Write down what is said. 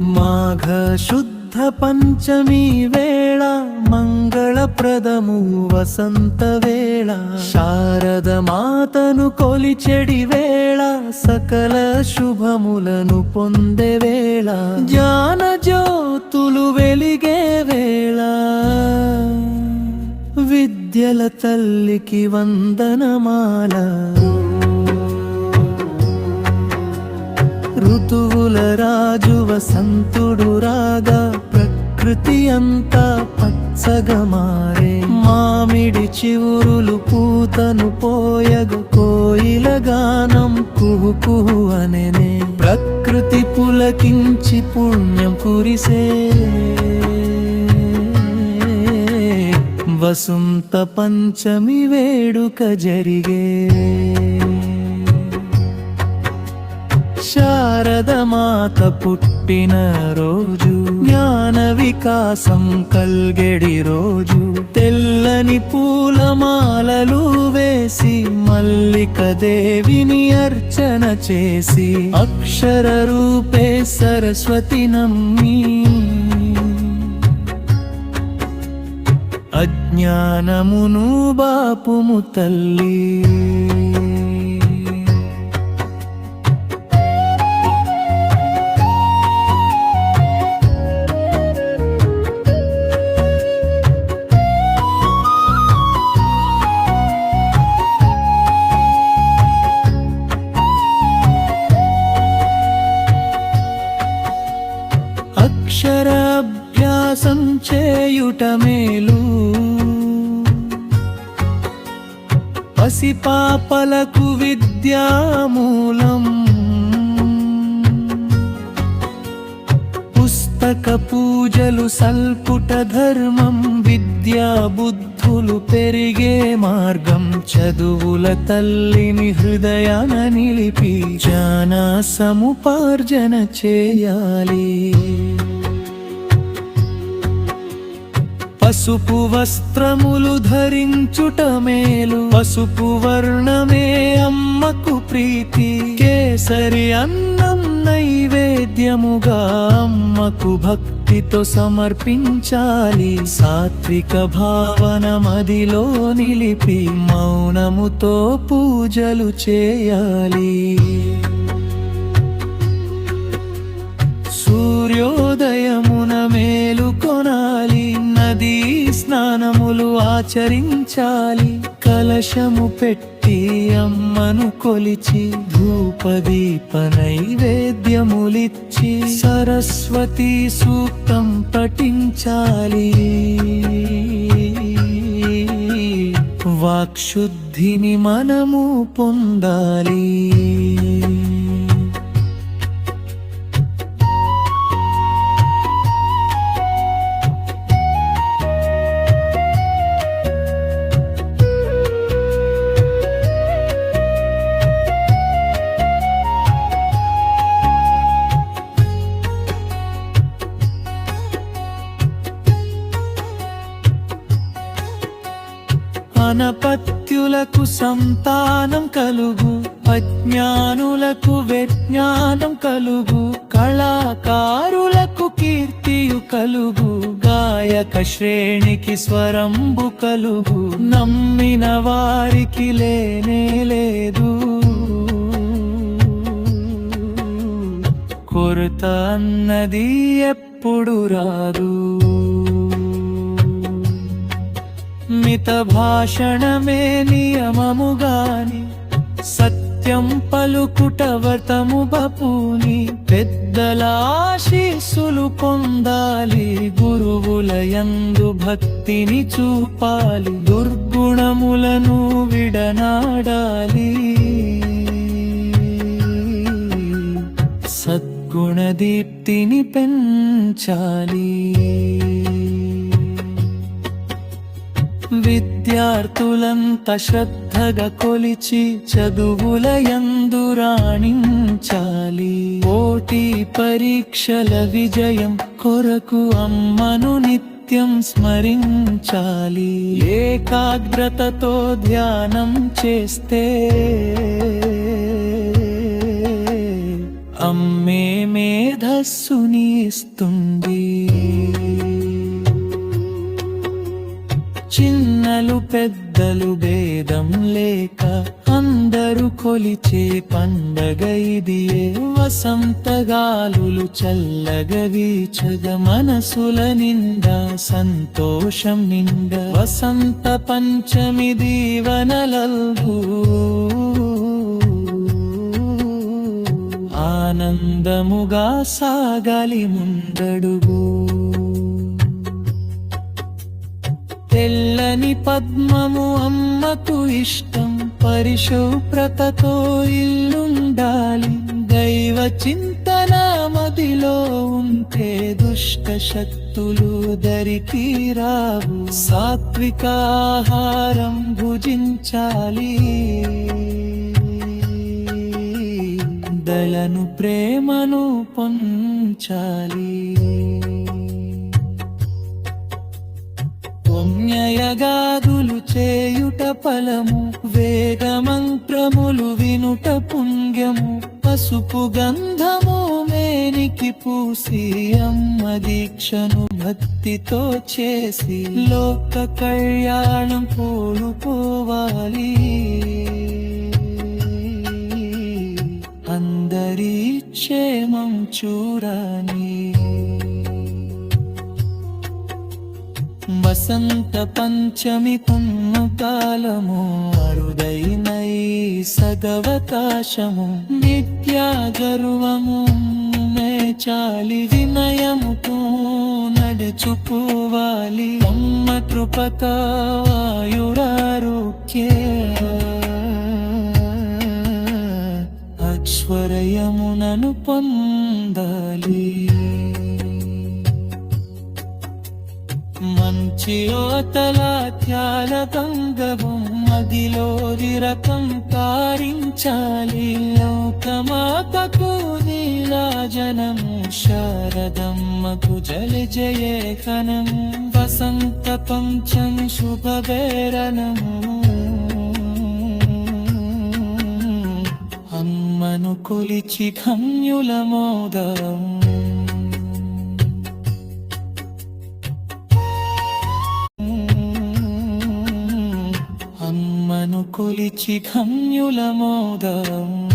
మాఘ శుద్ధ పంచమి వేళ మంగళప్రదము వసంత వేళ శారద మాతను కొలిచెడి వేళ సకల శుభములను పొందే వేళ జ్ఞాన జ్యోతులు వెలిగే వేళ ఋతువుల రాజు వసంతుడు రాగా ప్రకృతి అంతా పచ్చగా మారే. మామిడి చివురులు పూతను పోయగ కోయిల గానం కుహు కుహు అనెనే. ప్రకృతి పులకించి పుణ్యం కురిసే. వసంత పంచమి వేడుక జరిగే. శారదమాత పుట్టిన రోజు జ్ఞాన వికాసం కల్గెడి రోజు. తెల్లని పూలమాలలు వేసి మల్లిక దేవిని అర్చన చేసి అక్షర రూపే సరస్వతి నమ్మి. అజ్ఞానమును బాపుము తల్లి. అక్షరాభ్యాసం చేయుట మేలు. పసిపాపలకు విద్యామూలం. పుస్తక పూజలు సల్పుట ధర్మం విద్యా బుద్ధులు పెరిగే మార్గం. చదువుల తల్లిని హృదయాన నిలిపి జానా సముపార్జన చేయాలి. పసుపు వస్త్రములు ధరించుట మేలు. పసుపు వర్ణమే అమ్మకు ప్రీతి. కేసరి అన్నం నైవేద్యముగా అమ్మకు భక్తితో సమర్పించాలి. సాత్విక భావన మదిలో నిలిపి మౌనముతో పూజలు చేయాలి. స్నానములు ఆచరించాలి. కలశము పెట్టి అమ్మను కొలిచి ధూపదీప నైవేద్యములిచ్చి సరస్వతి సూక్తం పఠించాలి. వాక్శుద్ధిని మనము పొందాలి. అనపత్యులకు సంతానం కలుగు అజ్ఞానులకు విజ్ఞానం కలుగు కళాకారులకు కీర్తియు కలుగు గాయక శ్రేణికి స్వరంబు కలుగు నమ్మిన వారికి లేనే లేదు. కొరత అన్నది ఎప్పుడు రాదు. మిత భాషణమే నియమముగాని సత్యం పలుకుట వ్రతము బపుని పెద్దల ఆశీస్సులు పొందాలి గురువుల యందు భక్తిని చూపాలి దుర్గుణములను విడనాడాలి. సద్గుణదీప్తిని పెంచాలి. విద్యార్థులంత శ్రద్ధగా కొలిచి చదువుల యందు రాణించాలి. పోటీ పరీక్షల విజయం కొరకు అమ్మను నిత్యం స్మరించాలి. ఏకాగ్రతతో ధ్యానం చేస్తే అమ్మే మేధస్సుని ఇస్తుంది. లేక అందరూ కొలిచే పండగ ఇది వసంతగాలులు చల్లగా వీచగ మనసుల నిండా సంతోషం నిండా. వసంత పంచమి దీవనలల్గు ఆనందముగా సాగాలి ముందడుగు. తెల్లని పద్మము అమ్మకు ఇష్టం. పరిశుభ్రతతో ఇల్లుండాలి. దైవ చింతన మదిలో ఉంటే దుష్ట శక్తులు దరికి రావు. సాత్వికాహారం భుజించాలి. దళను ప్రేమను పొంచాలి. పుణ్యయగాదులు చేయుట ఫలము వేదమంత్రములు వినుట పుణ్యము. పసుపు గంధము మేనికి పూసి అమ్మ దీక్షను భక్తితో చేసి లోక కళ్యాణం కోలుకోవాలి అందరి క్షేమం చూరాని వసంత పంచమి పుణ్యకాలము అరుదైన ఈ సగవకాశము నిత్య గర్వము చాలి వినయముతో నడుచుకోవాలి అమ్మ కృపతాయురారోగ్య. అక్షరయమునను పొందాలి. మంచి త్యాల గంగవం మదిలో రకం కారించాలి లోకమాతకు నీలాజనము శారదమ్మకు జల జయ వసంత పంచం శుభవేరణం. అమ్మను కొలిచి కన్యుల మోదం కొలిచి కన్యుల మోదం.